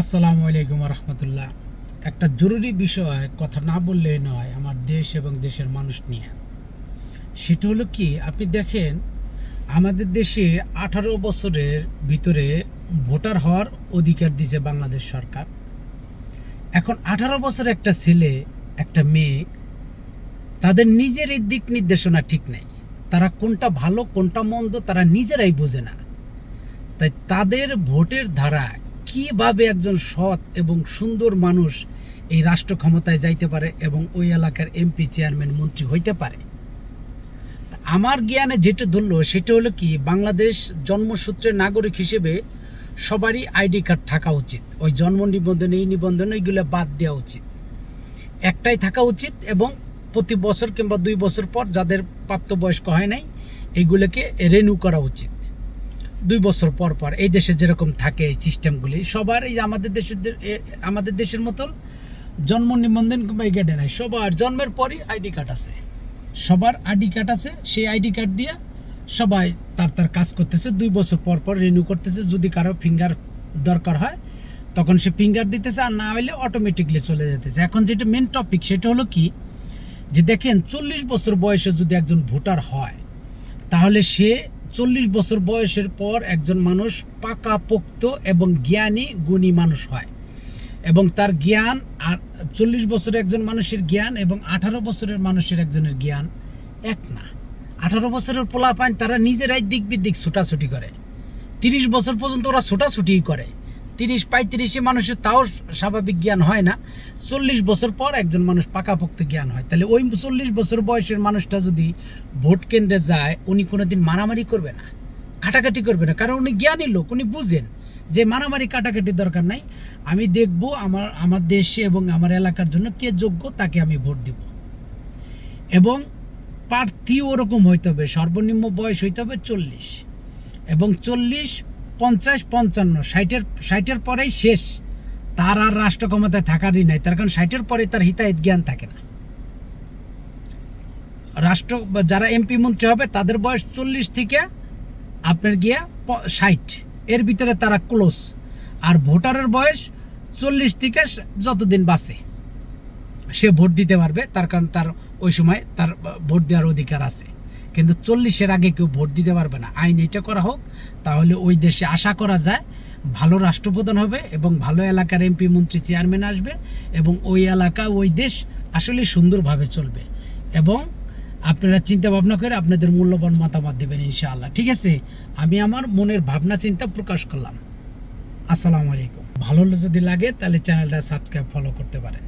আসসালামু আলাইকুম রহমতুল্লাহ একটা জরুরি বিষয় কথা না বললেই নয় আমার দেশ এবং দেশের মানুষ নিয়ে। সেটা হলো কি, আপনি দেখেন, আমাদের দেশে আঠারো বছরের ভিতরে ভোটার হওয়ার অধিকার দিয়েছে বাংলাদেশ সরকার। এখন আঠারো বছর একটা ছেলে, একটা মেয়ে, তাদের নিজের দিক নির্দেশনা ঠিক নেই। তারা কোনটা ভালো, কোনটা মন্দ তারা নিজেরাই বোঝে না। তাই তাদের ভোটের ধারা কীভাবে একজন সৎ এবং সুন্দর মানুষ এই রাষ্ট্র ক্ষমতায় যাইতে পারে এবং ওই এলাকার এমপি, চেয়ারম্যান, মন্ত্রী হইতে পারে? আমার জ্ঞানে যেটা ধরলো, সেটা হলো কি, বাংলাদেশ জন্মসূত্রে নাগরিক হিসেবে সবারই আইডি কার্ড থাকা উচিত। ওই জন্ম নিবন্ধন, এই নিবন্ধন, এইগুলো বাদ দেওয়া উচিত। একটাই থাকা উচিত এবং প্রতি বছর কিংবা দুই বছর পর যাদের প্রাপ্তবয়স্ক হয় নাই, এইগুলোকে রেনিউ করা উচিত। দুই বছর পর পর এই দেশে যেরকম থাকে এই সিস্টেমগুলি, সবার এই আমাদের দেশের আমাদের দেশের মতন জন্ম নিবন্ধন কিংবা গেটে নাই। সবার জন্মের পরই আইডি কার্ড আছে। সবার আইডি কার্ড আছে, সেই আইডি কার্ড দিয়ে সবাই তার তার কাজ করতেছে, দুই বছর পর পর রিনিউ করতেছে। যদি কারও ফিঙ্গার দরকার হয়, তখন সে ফিঙ্গার দিতেছে, আর না হলে অটোমেটিকলি চলে যেতেছে। এখন যেটা মেন টপিক সেটা হলো কি, যে দেখেন চল্লিশ বছর বয়সে যদি একজন ভোটার হয়, তাহলে সে চল্লিশ বছর বয়সের পর একজন মানুষ পাকাপোক্ত এবং জ্ঞানী, গুণী মানুষ হয়। এবং তার জ্ঞান আর চল্লিশ বছরের একজন মানুষের জ্ঞান এবং আঠারো বছরের মানুষের একজনের জ্ঞান এক না। আঠারো বছরের পোলা পান তারা নিজেরাই দিক বিদিক ছুটাছুটি করে। তিরিশ বছর পর্যন্ত ওরা ছুটাছুটিই করে। তিরিশ পঁয়ত্রিশে মানুষের তাও স্বাভাবিক জ্ঞান হয় না। চল্লিশ বছর পর একজন মানুষ পাকাপোক্ত জ্ঞান হয়। তাহলে ওই চল্লিশ বছর বয়সের মানুষটা যদি ভোট কেন্দ্রে যায়, উনি কোনোদিন মারামারি করবে না, কাটাকাটি করবে না। কারণ উনি জ্ঞানী লোক, উনি বুঝেন যে মারামারি কাটাকাটি দরকার নাই। আমি দেখব আমার আমার দেশে এবং আমার এলাকার জন্য কে যোগ্য, তাকে আমি ভোট দিব। এবং প্রার্থী ওরকম হইতে হবে, সর্বনিম্ন বয়স হইতে হবে চল্লিশ। এবং চল্লিশ পঞ্চাশ, পঞ্চান্ন, ষাটের ষাটের পরেই শেষ। তার আর রাষ্ট্র ক্ষমতায় থাকারই নাই, তার কারণ ষাটের পরে তার হিতাহিত জ্ঞান থাকে না। রাষ্ট্র, যারা এমপি মন্ত্রী হবে, তাদের বয়স চল্লিশ থেকে আপনার গিয়া ষাট। এর ভিতরে তারা ক্লোজ। আর ভোটারের বয়স চল্লিশ থেকে যতদিন বাঁচে, সে ভোট দিতে পারবে, তার কারণ তার ওই সময় তার ভোট দেওয়ার অধিকার আছে। কিন্তু চল্লিশের আগে কেউ ভোট দিতে পারবে না। আইন এটা করা হোক, তাহলে ওই দেশে আশা করা যায় ভালো রাষ্ট্রপ্রধান হবে এবং ভালো এলাকার এমপি, মন্ত্রী, চেয়ারম্যান আসবে এবং ওই এলাকা, ওই দেশ আসলে সুন্দরভাবে চলবে। এবং আপনারা চিন্তা ভাবনা করে আপনাদের মূল্যবান মতামত দেবেন ইনশাআল্লাহ। ঠিক আছে? আমি আমার মনের ভাবনা, চিন্তা প্রকাশ করলাম। আসসালামু আলাইকুম। ভালো যদি লাগে তাহলে চ্যানেলটা সাবস্ক্রাইব ফলো করতে পারেন।